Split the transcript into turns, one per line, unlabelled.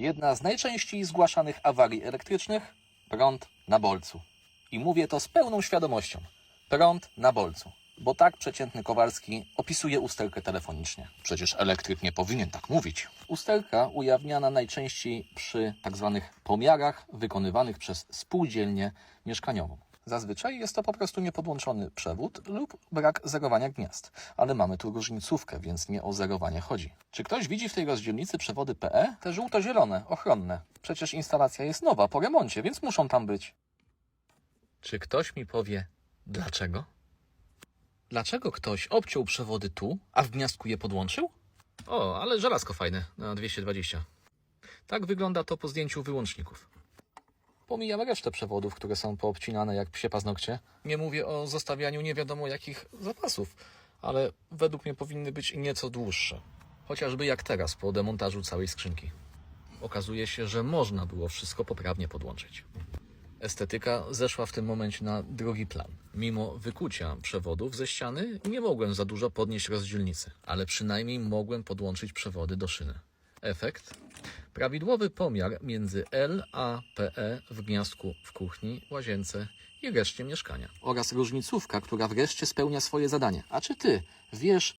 Jedna z najczęściej zgłaszanych awarii elektrycznych prąd na bolcu. I mówię to z pełną świadomością. Prąd na bolcu. Bo tak przeciętny Kowalski opisuje usterkę telefonicznie. Przecież elektryk nie powinien tak mówić. Usterka ujawniana najczęściej przy tzw. pomiarach wykonywanych przez spółdzielnię mieszkaniową. Zazwyczaj jest to po prostu niepodłączony przewód lub brak zerowania gniazd. Ale mamy tu różnicówkę, więc nie o zerowanie chodzi. Czy ktoś widzi w tej rozdzielnicy przewody PE? Te żółto-zielone, ochronne. Przecież instalacja jest nowa, po remoncie, więc muszą tam być. Czy ktoś mi powie, dlaczego? Dlaczego ktoś obciął przewody tu, a w gniazdku je podłączył? O, ale żelazko fajne, na 220. Tak wygląda to po zdjęciu wyłączników. Pomijam resztę przewodów, które są poobcinane jak psie paznokcie. Nie mówię o zostawianiu nie wiadomo jakich zapasów, ale według mnie powinny być nieco dłuższe. Chociażby jak teraz po demontażu całej skrzynki. Okazuje się, że można było wszystko poprawnie podłączyć. Estetyka zeszła w tym momencie na drugi plan. Mimo wykucia przewodów ze ściany, nie mogłem za dużo podnieść rozdzielnicy, ale przynajmniej mogłem podłączyć przewody do szyny. Efekt? Prawidłowy pomiar między L a PE w gniazdku w kuchni, łazience i reszcie mieszkania. Oraz różnicówka, która wreszcie spełnia swoje zadanie. A czy ty wiesz,